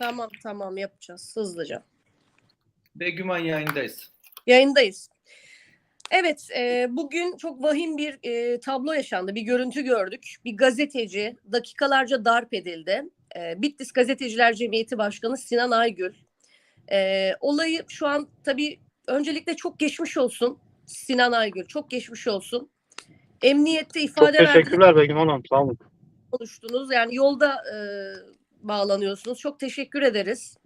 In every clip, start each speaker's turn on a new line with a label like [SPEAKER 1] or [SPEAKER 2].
[SPEAKER 1] Tamam tamam yapacağız hızlıca.
[SPEAKER 2] Begüman yayındayız.
[SPEAKER 1] Yayındayız. Evet, e, bugün çok vahim bir e, tablo yaşandı, bir görüntü gördük. Bir gazeteci dakikalarca darp edildi. E, Bitlis Gazeteciler Cemiyeti Başkanı Sinan Aygül. E, olayı şu an tabii öncelikle çok geçmiş olsun Sinan Aygül, çok geçmiş olsun. Emniyette
[SPEAKER 3] Çok
[SPEAKER 1] ifade verdiniz,
[SPEAKER 3] teşekkürler Begüm Hanım. Sağ olun.
[SPEAKER 1] konuştunuz. Yani yolda e, bağlanıyorsunuz. Çok teşekkür ederiz.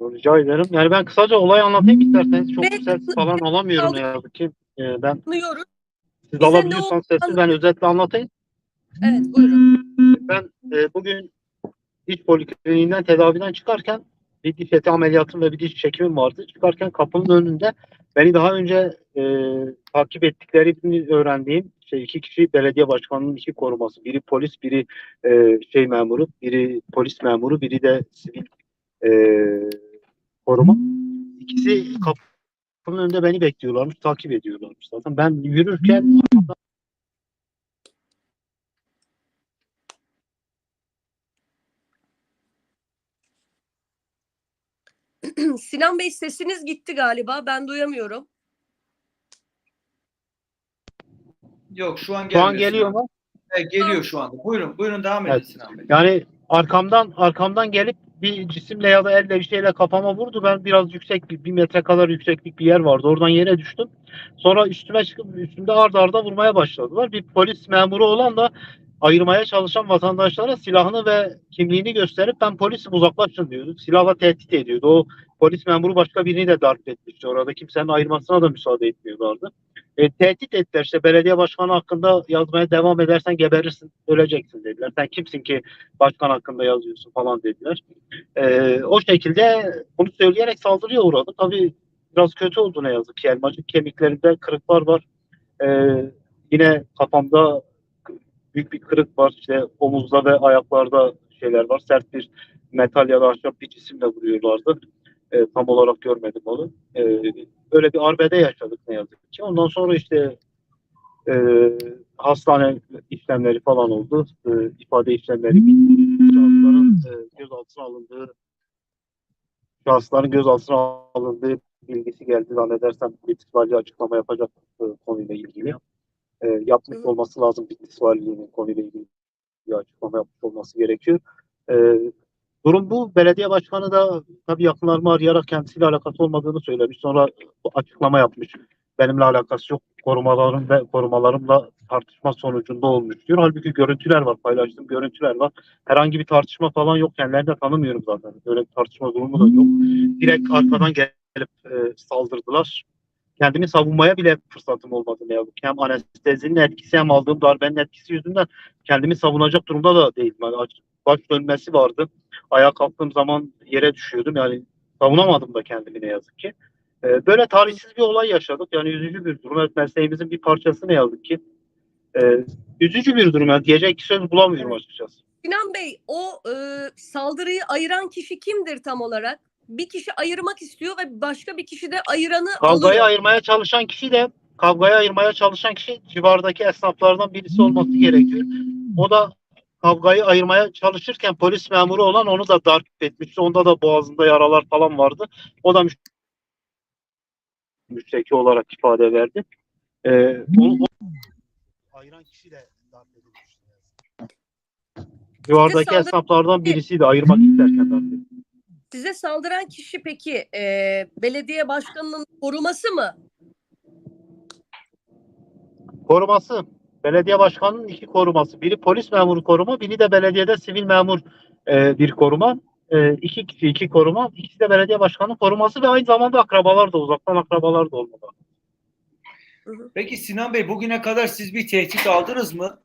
[SPEAKER 3] Rica ederim. Yani ben kısaca olayı anlatayım isterseniz. Çok
[SPEAKER 1] Ve-
[SPEAKER 3] ses falan alamıyorum ne yazık ki. Ee, ben
[SPEAKER 1] Anlıyoruz.
[SPEAKER 3] siz alabiliyorsanız sessiz ben özetle anlatayım.
[SPEAKER 1] Evet, buyurun.
[SPEAKER 3] Ben e, bugün diş polikliniğinden tedaviden çıkarken bir diş eti ameliyatım ve bir diş çekimim vardı. Çıkarken kapının önünde beni daha önce e, takip ettiklerini öğrendiğim şey iki kişi belediye başkanının iki koruması. Biri polis, biri e, şey memuru, biri polis memuru, biri de sivil e, koruma. İkisi kapının önünde beni bekliyorlarmış, takip ediyorlarmış zaten. Ben yürürken
[SPEAKER 1] Sinan Bey sesiniz gitti galiba. Ben duyamıyorum.
[SPEAKER 2] Yok şu an
[SPEAKER 3] şu an geliyor mu?
[SPEAKER 2] Evet, geliyor şu anda. Buyurun, buyurun devam edin
[SPEAKER 3] Evet.
[SPEAKER 2] Sinan Bey.
[SPEAKER 3] Yani arkamdan arkamdan gelip bir cisimle ya da elle bir şeyle kafama vurdu. Ben biraz yüksek bir, metre kadar yükseklik bir yer vardı. Oradan yere düştüm. Sonra üstüme çıkıp üstümde arda arda vurmaya başladılar. Bir polis memuru olan da ayırmaya çalışan vatandaşlara silahını ve kimliğini gösterip ben polisim uzaklaşın diyordu. Silahla tehdit ediyordu. O polis memuru başka birini de darp etmişti. Orada kimsenin ayırmasına da müsaade etmiyorlardı. E, tehdit ettiler işte belediye başkanı hakkında yazmaya devam edersen geberirsin, öleceksin dediler. Sen kimsin ki başkan hakkında yazıyorsun falan dediler. Ee, o şekilde bunu söyleyerek saldırıya uğradı. Tabii biraz kötü oldu ne yazık ki. Elmacık kemiklerinde kırıklar var. Ee, yine kafamda büyük bir kırık var. İşte omuzda ve ayaklarda şeyler var. Sert bir metal ya da ahşap bir cisimle vuruyorlardı. Ee, tam olarak görmedim onu. Ee, öyle bir arbede yaşadık ne yazık ki. Ondan sonra işte e, hastane işlemleri falan oldu. E, ifade işlemleri bitti. Şahısların e, gözaltına alındığı şahısların gözaltına alındığı bilgisi geldi. Zannedersem Bitlis Vali açıklama yapacak e, konuyla ilgili. E, yapmış olması lazım Bitlis Valiliğinin konuyla ilgili bir açıklama yapmış olması gerekiyor. E, durum bu. Belediye başkanı da tabii yakınlarımı arayarak kendisiyle alakası olmadığını söylemiş. Sonra açıklama yapmış. Benimle alakası yok. Korumalarım ve korumalarımla tartışma sonucunda olmuş diyor. Halbuki görüntüler var, paylaştığım görüntüler var. Herhangi bir tartışma falan yok. Kendilerini de tanımıyorum zaten. Öyle bir tartışma durumu da yok. Direkt arkadan gelip e, saldırdılar. Kendimi savunmaya bile fırsatım olmadı ne yazık ki. Hem anestezinin etkisi hem aldığım darbenin etkisi yüzünden kendimi savunacak durumda da değilim. Yani baş dönmesi vardı. Ayağa kalktığım zaman yere düşüyordum. Yani savunamadım da kendimi ne yazık ki. Ee, böyle talihsiz bir olay yaşadık. Yani üzücü bir durum. Evet, mesleğimizin bir parçası ne yazık ki. Ee, üzücü bir durum. Yani diyecek iki söz bulamıyorum açıkçası.
[SPEAKER 1] Sinan Bey o e, saldırıyı ayıran kişi kimdir tam olarak? Bir kişi ayırmak istiyor ve başka bir kişi de ayıranı
[SPEAKER 3] Kavgayı
[SPEAKER 1] alıyor.
[SPEAKER 3] ayırmaya çalışan kişi de kavgayı ayırmaya çalışan kişi civardaki esnaflardan birisi olması gerekiyor. O da kavgayı ayırmaya çalışırken polis memuru olan onu da darp etmişti. Onda da boğazında yaralar falan vardı. O da müş- müşteki olarak ifade verdi. Ee, onu, o- ayıran kişi de darp edilmişti. Civardaki
[SPEAKER 1] saldır-
[SPEAKER 3] esnaflardan birisiydi ayırmak isterken darp edildi.
[SPEAKER 1] Size saldıran kişi peki e, belediye başkanının koruması mı?
[SPEAKER 3] koruması. Belediye başkanının iki koruması. Biri polis memuru koruma, biri de belediyede sivil memur e, bir koruma. E, iki kişi, iki koruma. İkisi de belediye başkanının koruması ve aynı zamanda akrabalar da uzaktan akrabalar da olmalı.
[SPEAKER 2] Peki Sinan Bey bugüne kadar siz bir tehdit aldınız mı?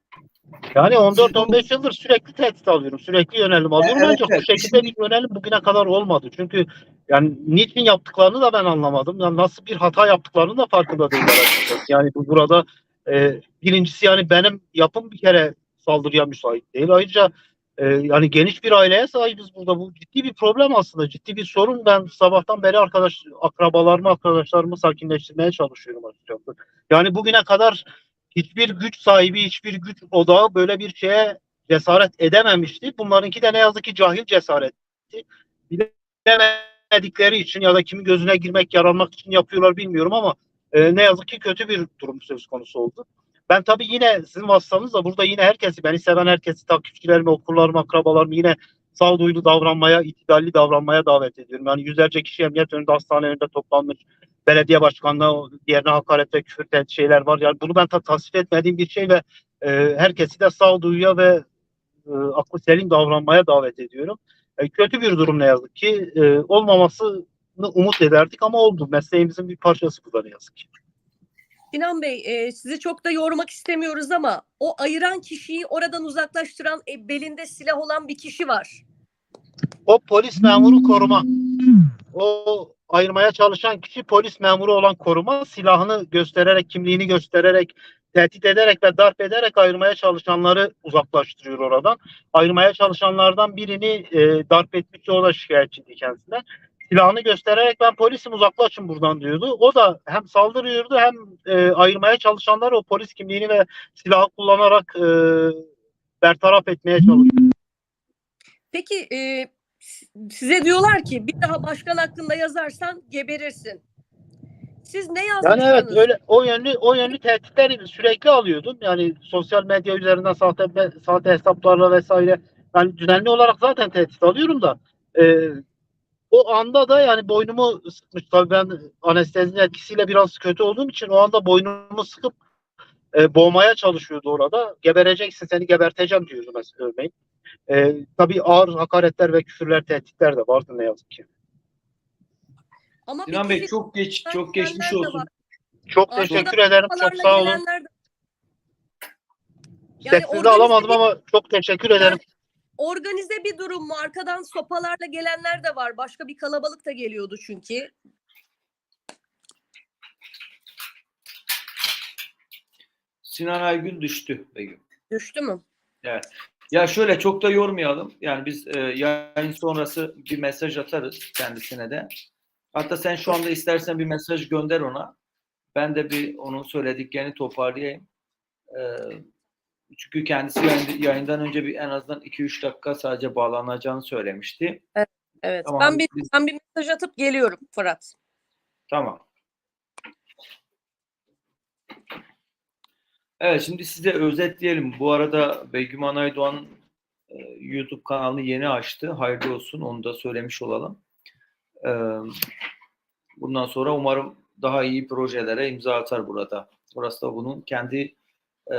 [SPEAKER 3] Yani 14-15 yıldır sürekli tehdit alıyorum. Sürekli yönelim alıyorum.
[SPEAKER 2] Evet,
[SPEAKER 3] Ancak
[SPEAKER 2] evet.
[SPEAKER 3] bu şekilde bir yönelim bugüne kadar olmadı. Çünkü yani niçin yaptıklarını da ben anlamadım. Yani nasıl bir hata yaptıklarını da farkında değiller açıkçası. Yani bu burada e, birincisi yani benim yapım bir kere saldırıya müsait değil. Ayrıca e, yani geniş bir aileye sahibiz burada. Bu ciddi bir problem aslında. Ciddi bir sorun. Ben sabahtan beri arkadaş akrabalarımı, arkadaşlarımı sakinleştirmeye çalışıyorum açıkçası. Yani bugüne kadar hiçbir güç sahibi, hiçbir güç odağı böyle bir şeye cesaret edememişti. Bunlarınki de ne yazık ki cahil cesaret etti. Bilemedikleri için ya da kimin gözüne girmek, yaralmak için yapıyorlar bilmiyorum ama e, ne yazık ki kötü bir durum söz konusu oldu. Ben tabii yine sizin vasıtanızla burada yine herkesi, beni seven herkesi, takipçilerimi, okurlarımı, akrabalarımı yine sağduyulu davranmaya, itidalli davranmaya davet ediyorum. Yani yüzlerce kişi emniyet önünde, hastane önünde toplanmış. Belediye başkanlığı diğerine hakaret ve küfür şeyler var. Yani bunu ben ta- tasvip etmediğim bir şey ve e, herkesi de sağduyuya ve e, aklı selim davranmaya davet ediyorum. E, kötü bir durum ne yazık ki. E, olmamasını umut ederdik ama oldu. Mesleğimizin bir parçası bu da ne yazık ki.
[SPEAKER 1] Sinan Bey, e, sizi çok da yormak istemiyoruz ama o ayıran kişiyi oradan uzaklaştıran e, belinde silah olan bir kişi var.
[SPEAKER 3] O polis memuru koruma. O ayırmaya çalışan kişi polis memuru olan koruma silahını göstererek, kimliğini göstererek, tehdit ederek ve darp ederek ayırmaya çalışanları uzaklaştırıyor oradan. Ayırmaya çalışanlardan birini e, darp etmişti o da şikayetçiydi kendisine. Silahını göstererek ben polisim uzaklaşın buradan diyordu. O da hem saldırıyordu hem e, ayırmaya çalışanları o polis kimliğini ve silahı kullanarak e, bertaraf etmeye çalışıyor.
[SPEAKER 1] Peki e, size diyorlar ki bir daha başkan hakkında yazarsan geberirsin. Siz ne yazmışsınız?
[SPEAKER 3] Yani evet öyle o yönlü o yönlü tehditleri sürekli alıyordum. Yani sosyal medya üzerinden sahte sahte hesaplarla vesaire. Yani düzenli olarak zaten tehdit alıyorum da e, o anda da yani boynumu sıkmış. Tabii ben anestezinin etkisiyle biraz kötü olduğum için o anda boynumu sıkıp e, boğmaya çalışıyordu orada. Gebereceksin seni geberteceğim diyordu mesela örneğin. E, tabii ağır hakaretler ve küfürler, tehditler de vardı ne yazık ki.
[SPEAKER 1] Ama
[SPEAKER 2] Sinan Bey çok geç çok geçmiş olsun.
[SPEAKER 3] Çok
[SPEAKER 1] Arkada
[SPEAKER 3] teşekkür ederim. Çok sağ olun.
[SPEAKER 1] Yani
[SPEAKER 3] Sesinizi alamadım ama çok teşekkür ederim.
[SPEAKER 1] Organize bir durum mu? Arkadan sopalarla gelenler de var. Başka bir kalabalık da geliyordu çünkü.
[SPEAKER 2] Sinan Aygün düştü Begüm.
[SPEAKER 1] Düştü mü?
[SPEAKER 2] Ya şöyle çok da yormayalım. Yani biz e, yayın sonrası bir mesaj atarız kendisine de. Hatta sen şu anda istersen bir mesaj gönder ona. Ben de bir onun söylediklerini toparlayayım. E, çünkü kendisi yayın- yayından önce bir en azından 2-3 dakika sadece bağlanacağını söylemişti.
[SPEAKER 1] Evet.
[SPEAKER 2] Tamam,
[SPEAKER 1] ben bir ben bir mesaj atıp geliyorum Fırat.
[SPEAKER 2] Tamam. Evet şimdi size özetleyelim. Bu arada Begüm Anaydoğan e, YouTube kanalını yeni açtı. Hayırlı olsun onu da söylemiş olalım. E, bundan sonra umarım daha iyi projelere imza atar burada. Burası da bunun kendi e,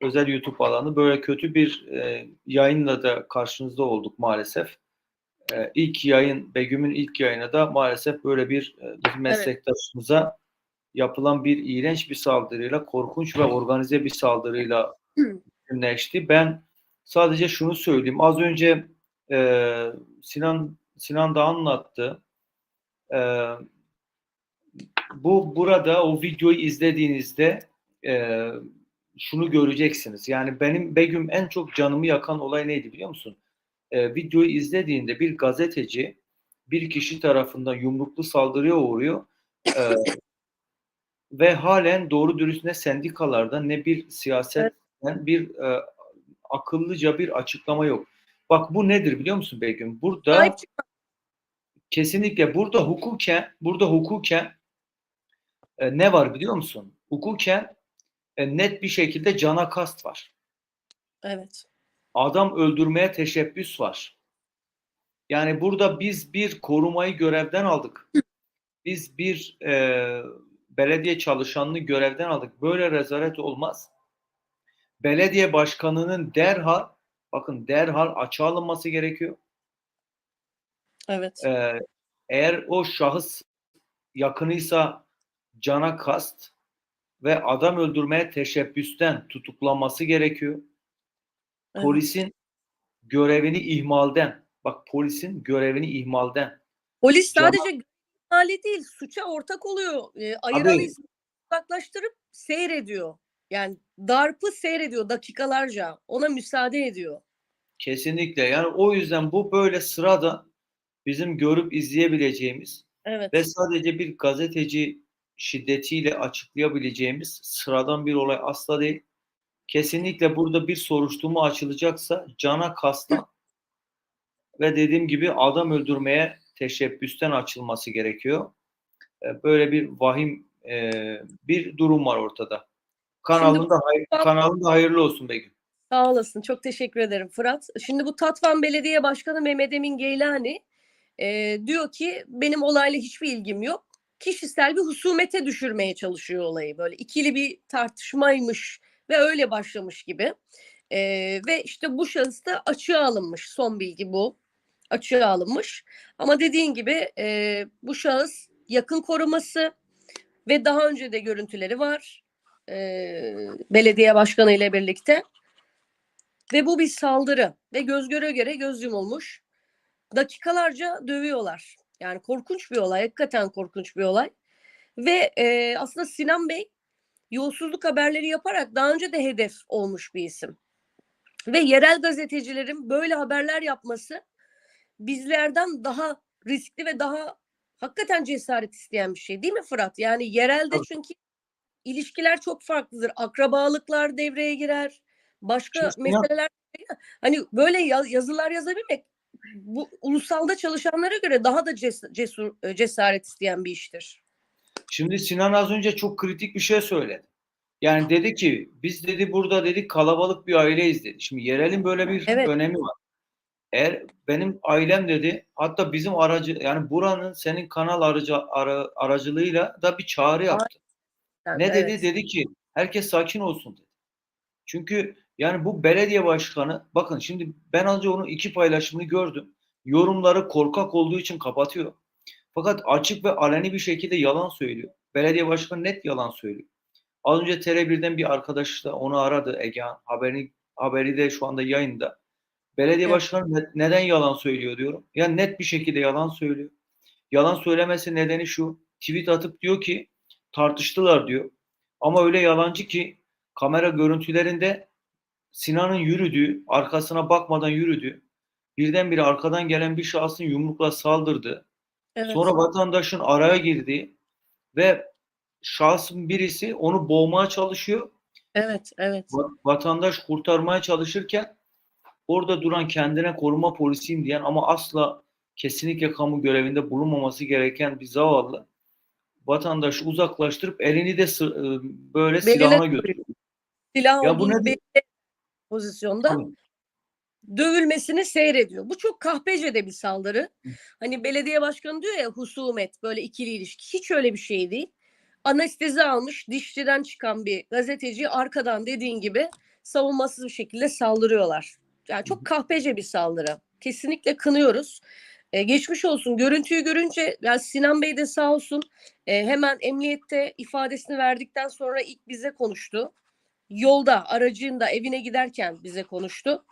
[SPEAKER 2] özel YouTube alanı. Böyle kötü bir e, yayınla da karşınızda olduk maalesef. E, ilk yayın, Begüm'ün ilk yayını da maalesef böyle bir e, meslektaşımıza yapılan bir iğrenç bir saldırıyla, korkunç ve organize bir saldırıyla bütünleşti. Ben sadece şunu söyleyeyim. Az önce e, Sinan Sinan da anlattı. E, bu burada o videoyu izlediğinizde e, şunu göreceksiniz. Yani benim Begüm en çok canımı yakan olay neydi biliyor musun? E, videoyu izlediğinde bir gazeteci bir kişi tarafından yumruklu saldırıya uğruyor. E, ve halen doğru dürüst ne sendikalarda ne bir siyasetten bir e, akıllıca bir açıklama yok. Bak bu nedir biliyor musun Begüm? Burada kesinlikle burada hukuken burada hukuken e, ne var biliyor musun? Hukuken net bir şekilde cana kast var.
[SPEAKER 1] Evet.
[SPEAKER 2] Adam öldürmeye teşebbüs var. Yani burada biz bir korumayı görevden aldık. Biz bir e, belediye çalışanını görevden aldık. Böyle rezalet olmaz. Belediye başkanının derhal bakın derhal açığa alınması gerekiyor.
[SPEAKER 1] Evet.
[SPEAKER 2] Ee, eğer o şahıs yakınıysa cana kast ve adam öldürmeye teşebbüsten tutuklanması gerekiyor.
[SPEAKER 1] Evet.
[SPEAKER 2] Polisin görevini ihmalden, bak polisin görevini ihmalden.
[SPEAKER 1] Polis sadece hali değil, suça ortak oluyor. E, ayıranı
[SPEAKER 2] Tabii.
[SPEAKER 1] uzaklaştırıp seyrediyor. Yani darpı seyrediyor dakikalarca. Ona müsaade ediyor.
[SPEAKER 2] Kesinlikle. Yani o yüzden bu böyle sırada bizim görüp izleyebileceğimiz
[SPEAKER 1] Evet.
[SPEAKER 2] ve sadece bir gazeteci şiddetiyle açıklayabileceğimiz sıradan bir olay asla değil. Kesinlikle burada bir soruşturma açılacaksa cana kastan ve dediğim gibi adam öldürmeye teşebbüsten açılması gerekiyor. E, Böyle bir vahim e, bir durum var ortada. Kanalında hay- kanalında hayırlı olsun Begüm.
[SPEAKER 1] Sağ olasın. Çok teşekkür ederim Fırat. Şimdi bu Tatvan Belediye Başkanı Mehmet Emin Geylani e, diyor ki benim olayla hiçbir ilgim yok. Kişisel bir husumete düşürmeye çalışıyor olayı. Böyle ikili bir tartışmaymış ve öyle başlamış gibi. E, ve işte bu şahıs da açığa alınmış. Son bilgi bu. Açığa alınmış. Ama dediğin gibi e, bu şahıs yakın koruması ve daha önce de görüntüleri var. E, belediye başkanı ile birlikte. Ve bu bir saldırı ve göz göre göre göz yumulmuş. Dakikalarca dövüyorlar. Yani korkunç bir olay, hakikaten korkunç bir olay. Ve e, aslında Sinan Bey yolsuzluk haberleri yaparak daha önce de hedef olmuş bir isim. Ve yerel gazetecilerin böyle haberler yapması bizlerden daha riskli ve daha hakikaten cesaret isteyen bir şey değil mi Fırat? Yani yerelde çünkü ilişkiler çok farklıdır. Akrabalıklar devreye girer. Başka meseleler hani böyle yaz- yazılar yazabilmek bu ulusalda çalışanlara göre daha da ces- cesur e, cesaret isteyen bir iştir.
[SPEAKER 2] Şimdi Sinan az önce çok kritik bir şey söyledi. Yani dedi ki biz dedi burada dedi kalabalık bir aileyiz dedi. Şimdi yerelin böyle bir
[SPEAKER 1] Evet.
[SPEAKER 2] önemi var. Eğer benim ailem dedi hatta bizim aracı yani buranın senin kanal aracı ara- aracılığıyla da bir çağrı yaptı.
[SPEAKER 1] Yani
[SPEAKER 2] Ne dedi?
[SPEAKER 1] evet.
[SPEAKER 2] Dedi ki herkes sakin olsun dedi. Çünkü yani bu belediye başkanı bakın şimdi ben az önce onun iki paylaşımını gördüm. Yorumları korkak olduğu için kapatıyor. Fakat açık ve aleni bir şekilde yalan söylüyor. Belediye başkanı net yalan söylüyor. Az önce TR1'den bir arkadaş da onu aradı Egehan. Haberi, haberi de şu anda yayında. Belediye
[SPEAKER 1] Evet.
[SPEAKER 2] başkanı ne- neden yalan söylüyor diyorum. Ya net bir şekilde yalan söylüyor. Yalan söylemesi nedeni şu. Tweet atıp diyor ki tartıştılar diyor. Ama öyle yalancı ki kamera görüntülerinde Sinan'ın yürüdüğü, arkasına bakmadan yürüdü. Birdenbire arkadan gelen bir şahsın yumrukla saldırdı.
[SPEAKER 1] Evet.
[SPEAKER 2] Sonra vatandaşın araya girdi ve şahsın birisi onu boğmaya çalışıyor.
[SPEAKER 1] evet, evet.
[SPEAKER 2] Va- Vatandaş kurtarmaya çalışırken orada duran kendine koruma polisiyim diyen ama asla kesinlikle kamu görevinde bulunmaması gereken bir zavallı vatandaşı uzaklaştırıp elini de e, böyle
[SPEAKER 1] Beline
[SPEAKER 2] silahına götürüyor.
[SPEAKER 1] Silah
[SPEAKER 2] Ya bu ne-
[SPEAKER 1] pozisyonda dövülmesini seyrediyor. Bu çok kahpece de bir saldırı. Hani belediye başkanı diyor ya husumet böyle ikili ilişki. Hiç öyle bir şey değil. Anestezi almış dişçiden çıkan bir gazeteci arkadan dediğin gibi savunmasız bir şekilde saldırıyorlar. Yani çok kahpece bir saldırı. Kesinlikle kınıyoruz. Ee, geçmiş olsun. Görüntüyü görünce yani Sinan Bey de sağ olsun e, hemen emniyette ifadesini verdikten sonra ilk bize konuştu. Yolda aracında evine giderken bize konuştu.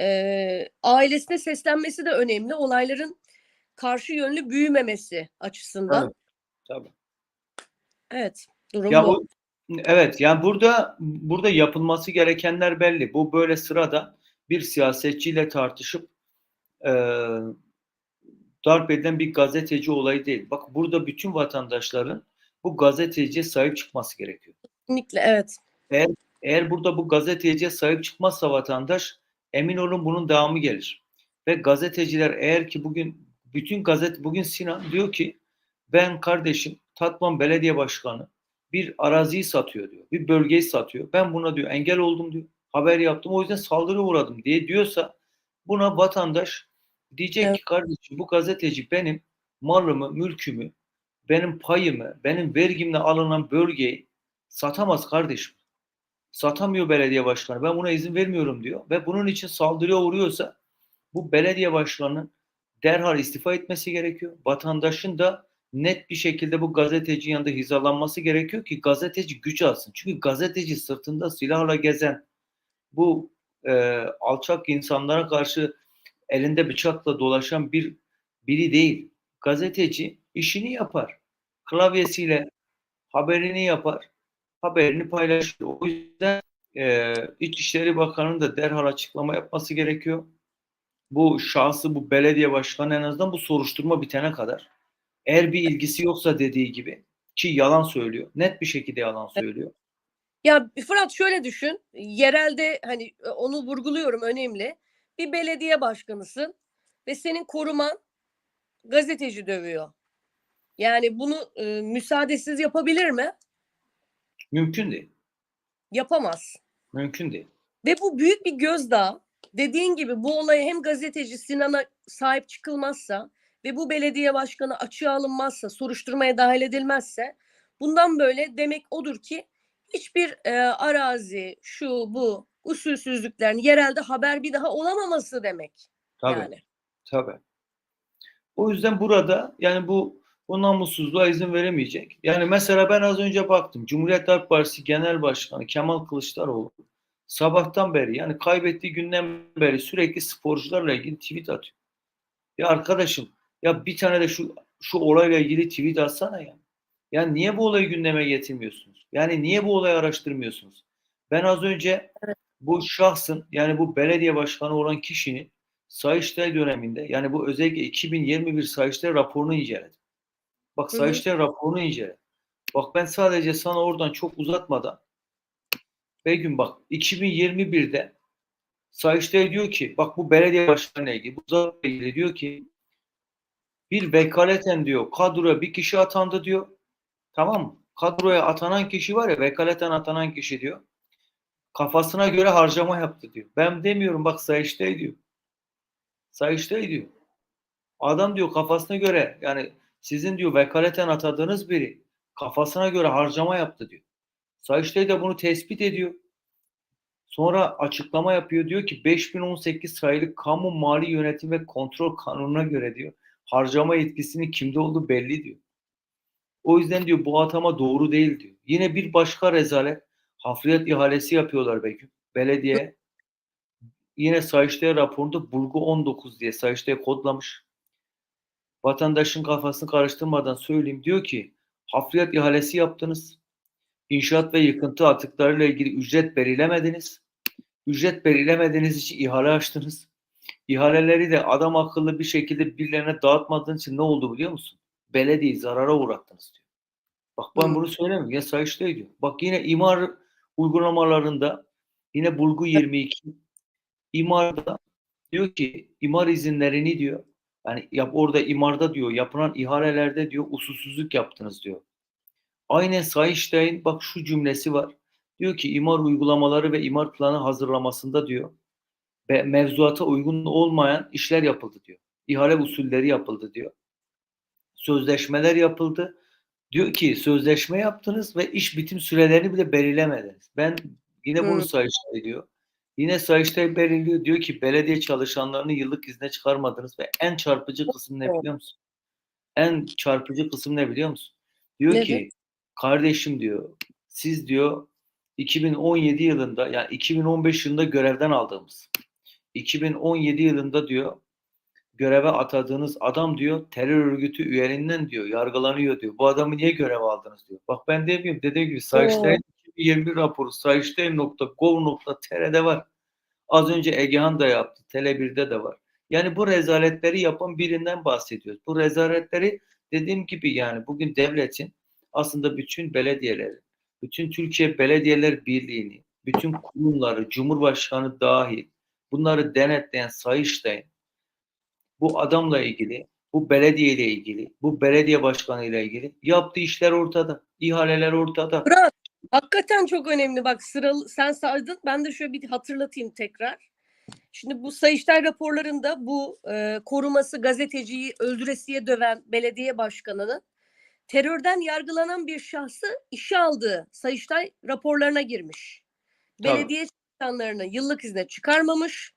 [SPEAKER 1] Ee, ailesine seslenmesi de önemli. Olayların karşı yönlü büyümemesi açısından.
[SPEAKER 2] Evet. Tabii.
[SPEAKER 1] Evet. durum
[SPEAKER 2] Ya
[SPEAKER 1] bu.
[SPEAKER 2] bu evet yani burada burada yapılması gerekenler belli. Bu böyle sırada bir siyasetçiyle tartışıp e, darp edilen bir gazeteci olayı değil. Bak burada bütün vatandaşların bu gazeteciye sahip çıkması gerekiyor.
[SPEAKER 1] Kesinlikle evet.
[SPEAKER 2] Eğer burada bu gazeteciye sahip çıkmazsa vatandaş emin olun bunun devamı gelir. Ve gazeteciler eğer ki bugün bütün gazet bugün Sinan diyor ki ben kardeşim Tatvan Belediye Başkanı bir araziyi satıyor diyor. Bir bölgeyi satıyor. Ben buna diyor engel oldum diyor. Haber yaptım o yüzden saldırı uğradım diye diyorsa buna vatandaş diyecek
[SPEAKER 1] Evet.
[SPEAKER 2] ki kardeşim bu gazeteci benim malımı, mülkümü, benim payımı, benim vergimle alınan bölgeyi satamaz kardeşim satamıyor belediye başkanı. Ben buna izin vermiyorum diyor. Ve bunun için saldırıya uğruyorsa bu belediye başkanının derhal istifa etmesi gerekiyor. Vatandaşın da net bir şekilde bu gazeteci yanında hizalanması gerekiyor ki gazeteci güç alsın. Çünkü gazeteci sırtında silahla gezen bu e, alçak insanlara karşı elinde bıçakla dolaşan bir biri değil. Gazeteci işini yapar. Klavyesiyle haberini yapar haberini paylaşıyor. O yüzden e, İçişleri Bakanı'nın da derhal açıklama yapması gerekiyor. Bu şahsı, bu belediye başkanı en azından bu soruşturma bitene kadar. Eğer bir ilgisi yoksa dediği gibi ki yalan söylüyor. Net bir şekilde yalan söylüyor.
[SPEAKER 1] Ya Fırat şöyle düşün. Yerelde hani onu vurguluyorum önemli. Bir belediye başkanısın. ve senin koruman gazeteci dövüyor. Yani bunu e, müsaadesiz yapabilir mi?
[SPEAKER 2] Mümkün değil.
[SPEAKER 1] Yapamaz.
[SPEAKER 2] Mümkün değil.
[SPEAKER 1] Ve bu büyük bir gözdağı. Dediğin gibi bu olaya hem gazeteci Sinan'a sahip çıkılmazsa ve bu belediye başkanı açığa alınmazsa, soruşturmaya dahil edilmezse bundan böyle demek odur ki hiçbir e, arazi, şu bu usulsüzlüklerin yerelde haber bir daha olamaması demek.
[SPEAKER 2] Tabii.
[SPEAKER 1] Yani.
[SPEAKER 2] Tabii. O yüzden burada yani bu bu namussuzluğa izin veremeyecek. Yani mesela ben az önce baktım. Cumhuriyet Halk Partisi Genel Başkanı Kemal Kılıçdaroğlu sabahtan beri yani kaybettiği günden beri sürekli sporcularla ilgili tweet atıyor. Ya arkadaşım ya bir tane de şu şu olayla ilgili tweet atsana ya. Yani niye bu olayı gündeme getirmiyorsunuz? Yani niye bu olayı araştırmıyorsunuz? Ben az önce bu şahsın yani bu belediye başkanı olan kişinin Sayıştay döneminde yani bu özellikle 2021 Sayıştay raporunu inceledim. Bak. Sayıştay raporunu incele. Bak ben sadece sana oradan çok uzatmadan Begüm bak 2021'de Sayıştay diyor ki bak bu belediye başkanıyla ilgili bu zarfla ilgili diyor ki bir vekaleten diyor kadroya bir kişi atandı diyor. Tamam mı? Kadroya atanan kişi var ya vekaleten atanan kişi diyor. Kafasına göre harcama yaptı diyor. Ben demiyorum bak Sayıştay diyor. Sayıştay diyor. Adam diyor kafasına göre yani sizin diyor vekaleten atadığınız biri kafasına göre harcama yaptı diyor. Sayıştay da bunu tespit ediyor. Sonra açıklama yapıyor diyor ki 5018 sayılı kamu mali yönetim ve kontrol kanununa göre diyor harcama yetkisinin kimde olduğu belli diyor. O yüzden diyor bu atama doğru değil diyor. Yine bir başka rezalet hafriyat ihalesi yapıyorlar belki. Belediye yine Sayıştay raporunda bulgu 19 diye Sayıştay kodlamış. Vatandaşın kafasını karıştırmadan söyleyeyim. Diyor ki hafriyat ihalesi yaptınız. İnşaat ve yıkıntı atıklarıyla ilgili ücret belirlemediniz. Ücret belirlemediğiniz için ihale açtınız. İhaleleri de adam akıllı bir şekilde birilerine dağıtmadığınız için ne oldu biliyor musun? Belediyeyi zarara uğrattınız diyor. Bak ben bunu söylemiyorum. Ya Sayıştay diyor. Bak yine imar uygulamalarında yine bulgu 22 imarda diyor ki imar izinlerini diyor yani yap orada imarda diyor yapılan ihalelerde diyor usulsüzlük yaptınız diyor. Aynen Sayıştay'ın bak şu cümlesi var. Diyor ki imar uygulamaları ve imar planı hazırlamasında diyor ve mevzuata uygun olmayan işler yapıldı diyor. İhale usulleri yapıldı diyor. Sözleşmeler yapıldı. Diyor ki sözleşme yaptınız ve iş bitim sürelerini bile belirlemediniz. Ben yine bunu
[SPEAKER 1] Hı.
[SPEAKER 2] Sayıştay diyor. Yine Sayıştay belirliyor. Diyor ki belediye çalışanlarını yıllık izne çıkarmadınız ve en çarpıcı kısım ne biliyor musun? En çarpıcı kısım ne biliyor musun? Diyor
[SPEAKER 1] Nedir?
[SPEAKER 2] ki kardeşim diyor siz diyor 2017 yılında yani 2015 yılında görevden aldığımız 2017 yılında diyor göreve atadığınız adam diyor terör örgütü üyeliğinden diyor yargılanıyor diyor. Bu adamı niye göreve aldınız diyor. Bak ben demiyorum dediğim gibi Sayıştay 2021 raporu sayıştay.gov.tr'de var. Az önce Egehan da yaptı. Tele1'de de var. Yani bu rezaletleri yapan birinden bahsediyoruz. Bu rezaletleri dediğim gibi yani bugün devletin aslında bütün belediyeleri, bütün Türkiye Belediyeler Birliği'ni, bütün kurumları, Cumhurbaşkanı dahil bunları denetleyen Sayıştay'ın bu adamla ilgili, bu belediye ile ilgili, bu belediye başkanı ile ilgili yaptığı işler ortada. ihaleler ortada.
[SPEAKER 1] Murat, hakikaten çok önemli. Bak sıralı sen saydın. Ben de şöyle bir hatırlatayım tekrar. Şimdi bu Sayıştay raporlarında bu e, koruması gazeteciyi öldüresiye döven belediye başkanının terörden yargılanan bir şahsı işe aldığı Sayıştay raporlarına girmiş. Belediye çalışanlarını yıllık izne çıkarmamış.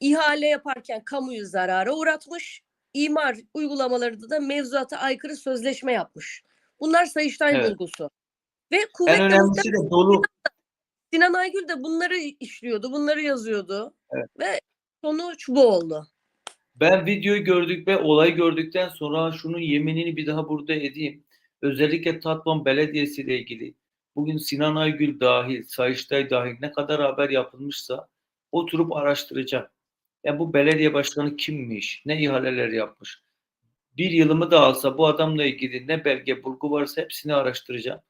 [SPEAKER 1] ihale yaparken kamuyu zarara uğratmış. imar uygulamalarında da mevzuata aykırı sözleşme yapmış. Bunlar Sayıştay
[SPEAKER 2] Evet.
[SPEAKER 1] bulgusu. Ve
[SPEAKER 2] En
[SPEAKER 1] kuvvetli
[SPEAKER 2] önemlisi de dolu.
[SPEAKER 1] Sinan Aygül de bunları işliyordu, bunları yazıyordu.
[SPEAKER 2] Evet.
[SPEAKER 1] Ve sonuç bu oldu.
[SPEAKER 2] Ben videoyu gördük ve olayı gördükten sonra şunun yeminini bir daha burada edeyim. Özellikle Tatvan Belediyesi ile ilgili bugün Sinan Aygül dahil, Sayıştay dahil ne kadar haber yapılmışsa oturup araştıracağım. Ya bu belediye başkanı kimmiş, ne ihaleler yapmış. Bir yılımı da alsa bu adamla ilgili ne belge, bulgu varsa hepsini araştıracağım.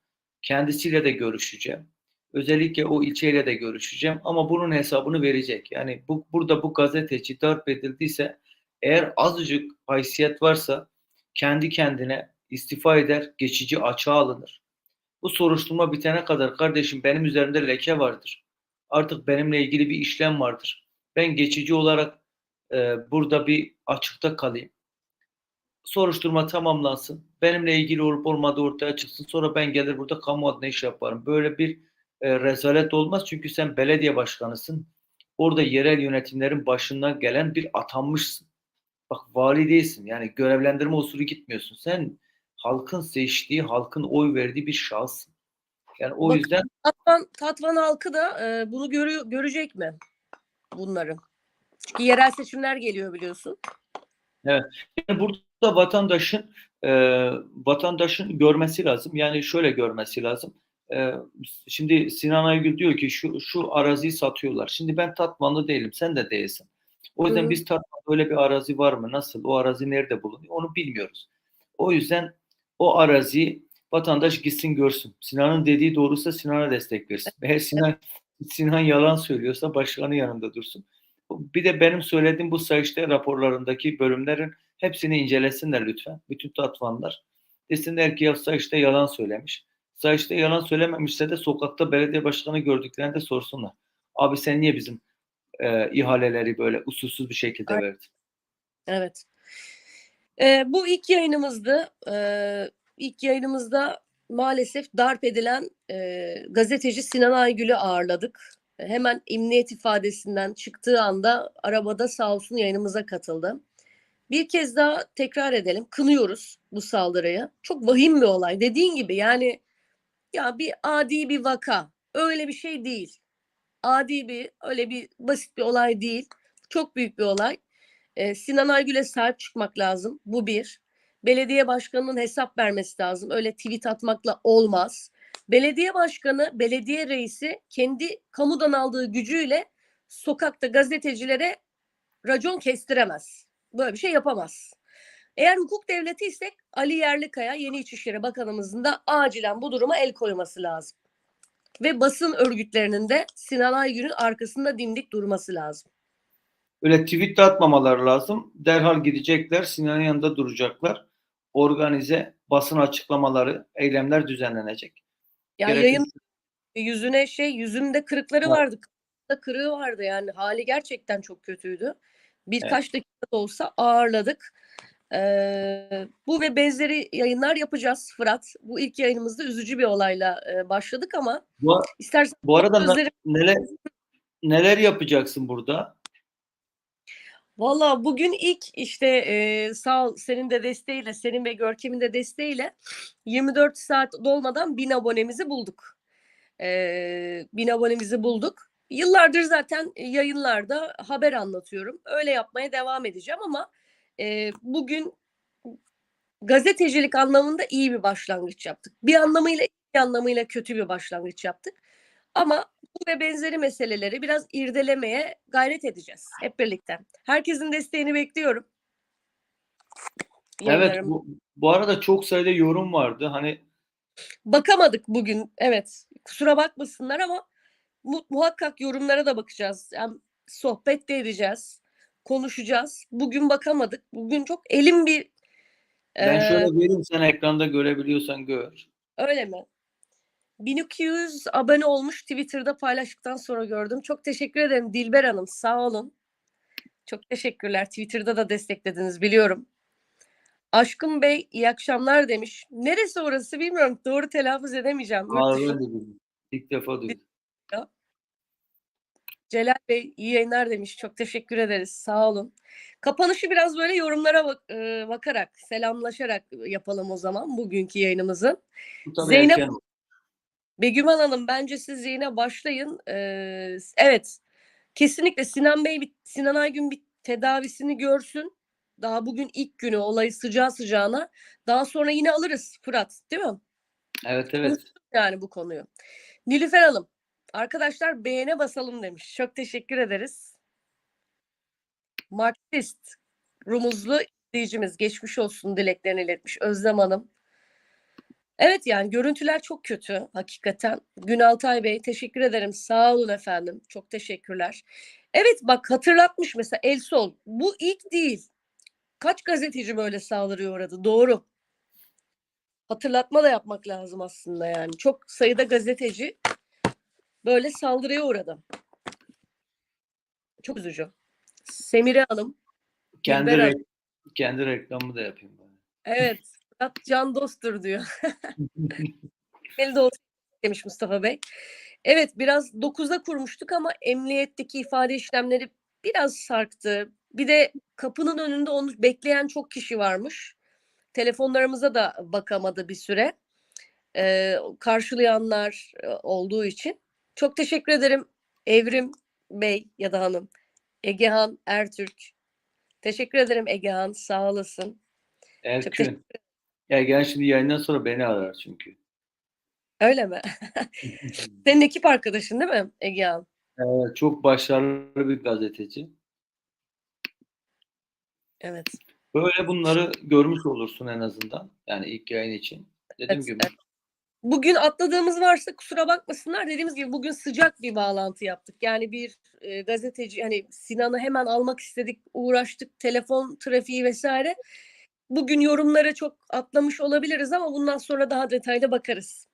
[SPEAKER 2] Kendisiyle de görüşeceğim. Özellikle o ilçeyle de görüşeceğim ama bunun hesabını verecek. Yani bu burada bu gazeteci darp edildiyse Eğer azıcık haysiyet varsa kendi kendine istifa eder, geçici açığa alınır. Bu soruşturma bitene kadar kardeşim benim üzerimde leke vardır. Artık benimle ilgili bir işlem vardır. Ben geçici olarak e, burada bir açıkta kalayım. Soruşturma tamamlansın. Benimle ilgili olup olmadığı ortaya çıksın. Sonra ben gelir burada kamu adına iş yaparım. Böyle bir e, rezalet olmaz. Çünkü sen belediye başkanısın. Orada yerel yönetimlerin başından gelen bir atanmışsın. Bak vali değilsin. Yani görevlendirme usulü gitmiyorsun. Sen halkın seçtiği, halkın oy verdiği bir şahıssın. Yani o
[SPEAKER 1] Bak-
[SPEAKER 2] yüzden
[SPEAKER 1] Tatvan, Tatvan halkı da e, bunu görü- görecek mi? Bunları. Çünkü yerel seçimler geliyor biliyorsun.
[SPEAKER 2] Yani burada vatandaşın e, vatandaşın görmesi lazım. Yani şöyle görmesi lazım. E, şimdi Sinan Aygül diyor ki şu şu araziyi satıyorlar. Şimdi ben Tatvanlı değilim. Sen de değilsin. O yüzden
[SPEAKER 1] Hı
[SPEAKER 2] biz Tatvan'da öyle bir arazi var mı? Nasıl? O arazi nerede bulunuyor? Onu bilmiyoruz. O yüzden o araziyi vatandaş gitsin görsün. Sinan'ın dediği doğruysa Sinan'a destek versin. Eğer Sinan Sinan yalan söylüyorsa başkanın yanında dursun. Bir de benim söylediğim bu Sayıştay raporlarındaki bölümlerin hepsini incelesinler lütfen. Bütün tatvanlar. Desinler ki ya Sayıştay yalan söylemiş. Sayıştay yalan söylememişse de sokakta belediye başkanı gördüklerinde sorsunlar. Abi sen niye bizim e, ihaleleri böyle usulsüz bir şekilde
[SPEAKER 1] Aynen.
[SPEAKER 2] verdin?
[SPEAKER 1] Evet. Ee, bu ilk yayınımızdı. Ee, ilk yayınımızda maalesef darp edilen e, gazeteci Sinan Aygül'ü ağırladık. Hemen emniyet ifadesinden çıktığı anda arabada sağ olsun yayınımıza katıldı. Bir kez daha tekrar edelim. Kınıyoruz bu saldırıyı. Çok vahim bir olay. Dediğin gibi yani ya bir adi bir vaka. Öyle bir şey değil. Adi bir öyle bir basit bir olay değil. Çok büyük bir olay. Ee, Sinan Aygül'e sahip çıkmak lazım. Bu bir. Belediye başkanının hesap vermesi lazım. Öyle tweet atmakla olmaz. Belediye başkanı, belediye reisi kendi kamudan aldığı gücüyle sokakta gazetecilere racon kestiremez. Böyle bir şey yapamaz. Eğer hukuk devleti isek Ali Yerlikaya yeni İçişleri Bakanımızın da acilen bu duruma el koyması lazım. Ve basın örgütlerinin de Sinan Aygül'ün arkasında dimdik durması lazım.
[SPEAKER 2] Öyle tweet de atmamaları lazım. Derhal gidecekler, Sinan'ın yanında duracaklar. Organize basın açıklamaları, eylemler düzenlenecek.
[SPEAKER 1] Ya
[SPEAKER 2] Gerekirse-
[SPEAKER 1] yayın yüzüne şey yüzünde kırıkları
[SPEAKER 2] Evet.
[SPEAKER 1] vardı. Kafasında kırığı vardı yani hali gerçekten çok kötüydü. Birkaç dakika da olsa ağırladık. Ee, bu ve benzeri yayınlar yapacağız Fırat. Bu ilk yayınımızda üzücü bir olayla e, başladık ama
[SPEAKER 2] Bu,
[SPEAKER 1] istersen
[SPEAKER 2] bu arada
[SPEAKER 1] sözleri
[SPEAKER 2] neler neler yapacaksın burada?
[SPEAKER 1] Valla bugün ilk işte e, sağ ol senin de desteğiyle, senin ve Görkem'in de desteğiyle 24 saat dolmadan 1000 abonemizi bulduk. E, 1000 abonemizi bulduk. Yıllardır zaten yayınlarda haber anlatıyorum. Öyle yapmaya devam edeceğim ama e, bugün gazetecilik anlamında iyi bir başlangıç yaptık. Bir anlamıyla bir anlamıyla kötü bir başlangıç yaptık. Ama bu ve benzeri meseleleri biraz irdelemeye gayret edeceğiz hep birlikte. Herkesin desteğini bekliyorum.
[SPEAKER 2] Evet
[SPEAKER 1] Yayınlarım-
[SPEAKER 2] bu, bu arada çok sayıda yorum vardı. Hani
[SPEAKER 1] Bakamadık bugün. Evet. Kusura bakmasınlar ama mu- muhakkak yorumlara da bakacağız. Yani sohbet de edeceğiz. Konuşacağız. Bugün bakamadık. Bugün çok elim bir
[SPEAKER 2] ben
[SPEAKER 1] eee,
[SPEAKER 2] şöyle vereyim sen ekranda görebiliyorsan gör.
[SPEAKER 1] Öyle mi? 1200 abone olmuş Twitter'da paylaştıktan sonra gördüm. Çok teşekkür ederim Dilber Hanım. Sağ olun. Çok teşekkürler. Twitter'da da desteklediniz biliyorum. Aşkın Bey iyi akşamlar demiş. Neresi orası bilmiyorum. Doğru telaffuz edemeyeceğim. Yurt
[SPEAKER 2] Aa,
[SPEAKER 1] dışı-
[SPEAKER 2] ben de duydum. İlk defa duydum.
[SPEAKER 1] Celal Bey iyi yayınlar demiş. Çok teşekkür ederiz. Sağ olun. Kapanışı biraz böyle yorumlara bak- e, bakarak, selamlaşarak yapalım o zaman bugünkü yayınımızı.
[SPEAKER 2] Bu tabii
[SPEAKER 1] Zeynep-
[SPEAKER 2] erken.
[SPEAKER 1] Begüman Hanım bence siz yine başlayın. Ee, evet. Kesinlikle Sinan Bey bir, Sinan Aygün bir tedavisini görsün. Daha bugün ilk günü olayı sıcağı sıcağına. Daha sonra yine alırız Fırat değil mi?
[SPEAKER 2] Evet evet.
[SPEAKER 1] Yani bu konuyu. Nilüfer Hanım. Arkadaşlar beğene basalım demiş. Çok teşekkür ederiz. Marksist Rumuzlu izleyicimiz geçmiş olsun dileklerini iletmiş Özlem Hanım. Evet yani görüntüler çok kötü hakikaten. Günaltay Bey teşekkür ederim. Sağ olun efendim. Çok teşekkürler. Evet bak hatırlatmış mesela El Sol. Bu ilk değil. kaç gazeteci böyle saldırıya uğradı? Doğru. Hatırlatma da yapmak lazım aslında yani. Çok sayıda gazeteci böyle saldırıya uğradı. Çok üzücü. Semire Hanım.
[SPEAKER 2] Kendi, re- kendi reklamımı da yapayım. ben.
[SPEAKER 1] Evet. Can dosttur diyor. Elde olsun demiş Mustafa Bey. Evet biraz 9'da kurmuştuk ama emniyetteki ifade işlemleri biraz sarktı. Bir de kapının önünde onu bekleyen çok kişi varmış. Telefonlarımıza da bakamadı bir süre. Ee, karşılayanlar e, olduğu için. Çok teşekkür ederim Evrim Bey ya da hanım. Egehan Ertürk. Teşekkür ederim Egehan. Sağ olasın. Çok teşekkür
[SPEAKER 2] Erkün. Ya gel şimdi yayından sonra beni arar çünkü.
[SPEAKER 1] Öyle mi? Senin ekip arkadaşın değil mi Egehan?
[SPEAKER 2] Evet, çok başarılı bir gazeteci.
[SPEAKER 1] Evet.
[SPEAKER 2] Böyle bunları görmüş olursun en azından. Yani ilk yayın için. Dediğim
[SPEAKER 1] Evet,
[SPEAKER 2] gibi
[SPEAKER 1] evet. Bugün atladığımız varsa kusura bakmasınlar. Dediğimiz gibi bugün sıcak bir bağlantı yaptık. Yani bir e, gazeteci hani Sinan'ı hemen almak istedik, uğraştık, telefon trafiği vesaire. Bugün yorumlara çok atlamış olabiliriz ama bundan sonra daha detaylı bakarız.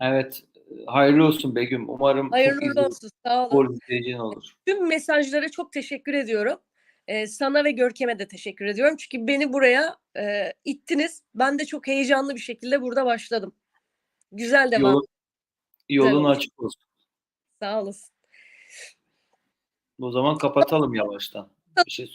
[SPEAKER 2] evet hayırlı olsun Begüm. Umarım
[SPEAKER 1] Hayırlı
[SPEAKER 2] çok
[SPEAKER 1] olsun. Sağ olun.
[SPEAKER 2] olur.
[SPEAKER 1] Tüm mesajlara çok teşekkür ediyorum. Ee, sana ve Görkem'e de teşekkür ediyorum. Çünkü beni buraya e, ittiniz. Ben de çok heyecanlı bir şekilde burada başladım. Güzel devam.
[SPEAKER 2] Yolun, yolun
[SPEAKER 1] olsun.
[SPEAKER 2] açık olsun.
[SPEAKER 1] Sağ olasın.
[SPEAKER 2] O zaman kapatalım yavaştan. Bir şey